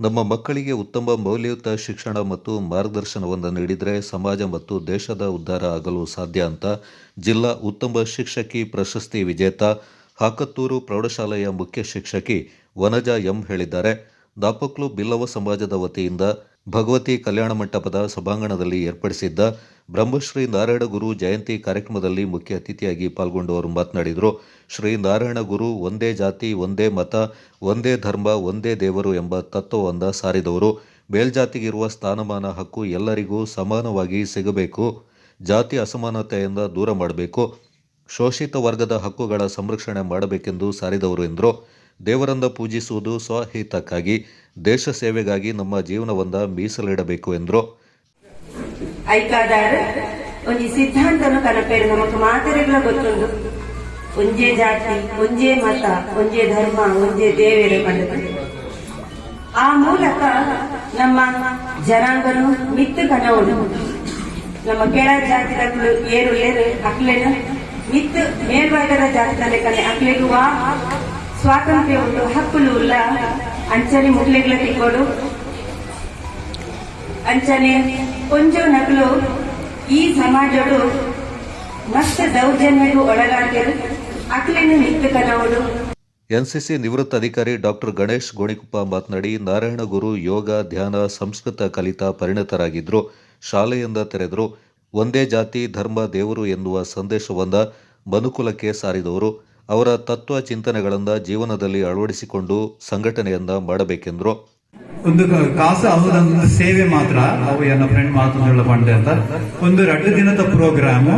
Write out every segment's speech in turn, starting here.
ನಮ್ಮ ಮಕ್ಕಳಿಗೆ ಉತ್ತಮ ಮೌಲ್ಯಯುತ ಶಿಕ್ಷಣ ಮತ್ತು ಮಾರ್ಗದರ್ಶನವನ್ನು ನೀಡಿದರೆ ಸಮಾಜ ಮತ್ತು ದೇಶದ ಉದ್ಧಾರ ಆಗಲು ಸಾಧ್ಯ ಅಂತ ಜಿಲ್ಲಾ ಉತ್ತಮ ಶಿಕ್ಷಕಿ ಪ್ರಶಸ್ತಿ ವಿಜೇತ ಹಾಕತ್ತೂರು ಪ್ರೌಢಶಾಲೆಯ ಮುಖ್ಯ ಶಿಕ್ಷಕಿ ವನಜಾ ಎಂ ಹೇಳಿದ್ದಾರೆ. ದಾಪಕ್ಲು ಬಿಲ್ಲವ ಸಮಾಜದ ವತಿಯಿಂದ ಭಗವತಿ ಕಲ್ಯಾಣ ಮಂಟಪದ ಸಭಾಂಗಣದಲ್ಲಿ ಏರ್ಪಡಿಸಿದ್ದ ಬ್ರಹ್ಮಶ್ರೀ ನಾರಾಯಣ ಗುರು ಜಯಂತಿ ಕಾರ್ಯಕ್ರಮದಲ್ಲಿ ಮುಖ್ಯ ಅತಿಥಿಯಾಗಿ ಪಾಲ್ಗೊಂಡು ಅವರು ಮಾತನಾಡಿದರು. ಶ್ರೀ ನಾರಾಯಣ ಗುರು ಒಂದೇ ಜಾತಿ, ಒಂದೇ ಮತ, ಒಂದೇ ಧರ್ಮ, ಒಂದೇ ದೇವರು ಎಂಬ ತತ್ವವನ್ನು ಸಾರಿದವರು. ಮೇಲ್ಜಾತಿಗಿರುವ ಸ್ಥಾನಮಾನ ಹಕ್ಕು ಎಲ್ಲರಿಗೂ ಸಮಾನವಾಗಿ ಸಿಗಬೇಕು. ಜಾತಿ ಅಸಮಾನತೆಯಿಂದ ದೂರ ಮಾಡಬೇಕು. ಶೋಷಿತ ವರ್ಗದ ಹಕ್ಕುಗಳ ಸಂರಕ್ಷಣೆ ಮಾಡಬೇಕೆಂದು ಸಾರಿದವರು ಎಂದರು. ದೇವರನ್ನ ಪೂಜಿಸುವುದು ಸ್ವಹಿತಕ್ಕಾಗಿ, ದೇಶ ಸೇವೆಗಾಗಿ ನಮ್ಮ ಜೀವನವನ್ನು ಮೀಸಲಿಡಬೇಕು ಎಂದರು. ಐಕಾದಾರ? ಒಂಜಿ ಸಿದ್ಧಾಂತನು ಕನಪೇರು ನಮಕ್ ಮಾತೆರೆಗ್ಲ ಗೊತ್ತುಂಡು ಒಂಜೇ ಜಾತಿ, ಒಂಜೇ ಮತ, ಒಂಜೇ ಧರ್ಮ, ಒಂಜೇ ದೇವೇರು ಪಂಡ ಆ ಮೂಲಕ ನಮ್ಮ ಜನಾಂಗನು ಮಿತ್ತು ಕನವನು ನಮ್ಮ ಕೆಳ ಜಾತಿಗಳು ಏರು ಏರು ಅಕ್ಲೆನು, ಮಿತ್ತು ಮೇಲ್ವರ್ಗದ ಜಾತಿದಲ್ಲಿ ಕಲೆ ಅಕ್ಲೆಗೂ ಸ್ವಾತಂತ್ರ್ಯ ಉಂಟು. ಹಕ್ಕುಲು ಉಲ್ಲ ಅಂಚನೆ ಮುಟ್ಲೆಗ್ಲ ತಿಕ್ಕೋಡು. ಅಂಚನೆ ಕೊಂಚ ನಕಲು ಈ ಸಮಾಜಡು ಮಸ್ತ ದೌರ್ಜನ್ಯಗೂ ಒಳಗಾಗಿರು ಅಕ್ಲಿನ ನಿತ್ಯ ಎನ್ಸಿಸಿ ನಿವೃತ್ತ ಅಧಿಕಾರಿ ಡಾಕ್ಟರ್ ಗಣೇಶ್ ಗೋಣಿಕುಪ್ಪ ಮಾತನಾಡಿ, ನಾರಾಯಣ ಗುರು ಯೋಗ, ಧ್ಯಾನ, ಸಂಸ್ಕೃತ ಕಲಿತ ಪರಿಣತರಾಗಿದ್ದರು ಶಾಲೆಯಿಂದ ತೆರೆದರು. ಒಂದೇ ಜಾತಿ, ಧರ್ಮ, ದೇವರು ಎನ್ನುವ ಸಂದೇಶವನ್ನು ಮನುಕುಲಕ್ಕೆ ಸಾರಿದವರು. ಅವರ ತತ್ವ ಚಿಂತನೆಗಳನ್ನು ಜೀವನದಲ್ಲಿ ಅಳವಡಿಸಿಕೊಂಡು ಸಂಘಟನೆಯನ್ನ ಮಾಡಬೇಕೆಂದರು. ಒಂದು ಕಾಸು ಅವರೊಂದು ಸೇವೆ ಮಾತ್ರ. ಅವು ಎನ್ನ ಫ್ರೆಂಡ್ ಮಾತು ಪಂಡೆ ಅಂತ. ಒಂದು ಎರಡು ದಿನದ ಪ್ರೋಗ್ರಾಮ್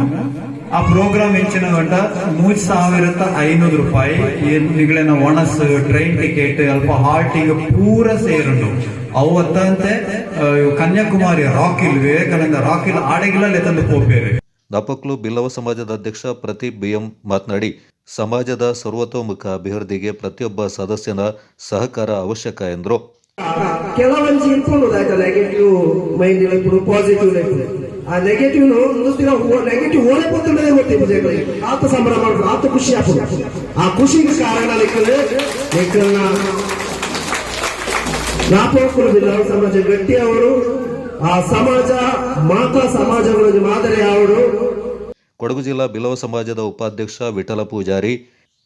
ಆ ಪ್ರೋಗ್ರಾಮ್ ಹೆಚ್ಚಿನ ಗಂಟ ಮೂರ್ ಸಾವಿರದ ಐನೂರು ರೂಪಾಯಿ. ಏನ್ ನಿಗಳೇನ ಒಣಸ್ ಟ್ರೈನ್ ಟಿಕೆಟ್ ಅಲ್ಪ ಹಾಲ್ಟಿಗೆ ಪೂರ ಸೇರುಂಡು ಅವು ಅತ್ತಂತೆ ಕನ್ಯಾಕುಮಾರಿ ರಾಕಿಲ್ ವಿವೇಕಾನಂದ ರಾಕಿಲ್ ಆಡಗಿಲ್ಲ ತಂದು ಹೋಗ್ಬೇರೆ ದಾಪಕ್ಲು ಬಿಲ್ಲವ ಸಮಾಜದ ಅಧ್ಯಕ್ಷ ಪ್ರದೀಪ್ ಬಿಎಂ ಮಾತನಾಡಿ, ಸಮಾಜದ ಸರ್ವತೋಮುಖ ಅಭಿವೃದ್ಧಿಗೆ ಪ್ರತಿಯೊಬ್ಬ ಸದಸ್ಯನ ಸಹಕಾರ ಅವಶ್ಯಕ ಎಂದರು. ಕೆಲವೊಂದು ಇಟ್ಕೊಂಡು ಆಯ್ತಾ? ನೆಗೆಟಿವ್ ಮೈಂಡ್ ಇಳಿಬಿಡು ಪಾಸಿಟಿವ್ ಇಳಿಬಿಡು ಆ ನೆಗೆಟಿವ್ ಮುಂದಿನ ನೆಗೆಟಿವ್ ಓಡೆ ಗೊತ್ತಿಲ್ಲದೆ ಗೊತ್ತಿ ಪೂಜೆಗಳಿಗೆ ಆತ ಸಂಭ್ರಮ ಮಾಡ್ಬೋದು ಆತ ಖುಷಿ ಆಗ್ಬೋದು ಆ ಖುಷಿಗೆ ಕಾರಣ ಲೆಕ್ಕಲೆ ಲೆಕ್ಕನ್ನ ಜ್ಞಾಪಕರು ಬಿಲ್ಲವರು ಸಮಾಜ ಗಟ್ಟಿ ಅವರು, ಆ ಸಮಾಜ ಮಾತಾ ಸಮಾಜಗಳ ಮಾದರಿ ಅವರು ಕೊಡಗು ಜಿಲ್ಲಾ ಬಿಲವ ಸಮಾಜದ ಉಪಾಧ್ಯಕ್ಷ ವಿಠಲ ಪೂಜಾರಿ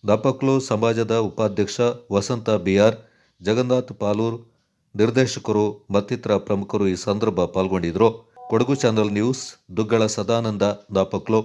ದಪಕ್ಲು ಸಮಾಜದ ಉಪಾಧ್ಯಕ್ಷ ವಸಂತ ಬಿಆರ್, ಜಗನ್ನಾಥ್ ಪಾಲೂರ್ ನಿರ್ದೇಶಕರು ಮತ್ತಿತರ ಪ್ರಮುಖರು ಈ ಸಂದರ್ಭ ಪಾಲ್ಗೊಂಡಿದ್ದರು ಕೊಡಗು ಚಾನೆಲ್ ನ್ಯೂಸ್ ದುಗ್ಗಳ ಸದಾನಂದ ದಾಪಕ್ಲು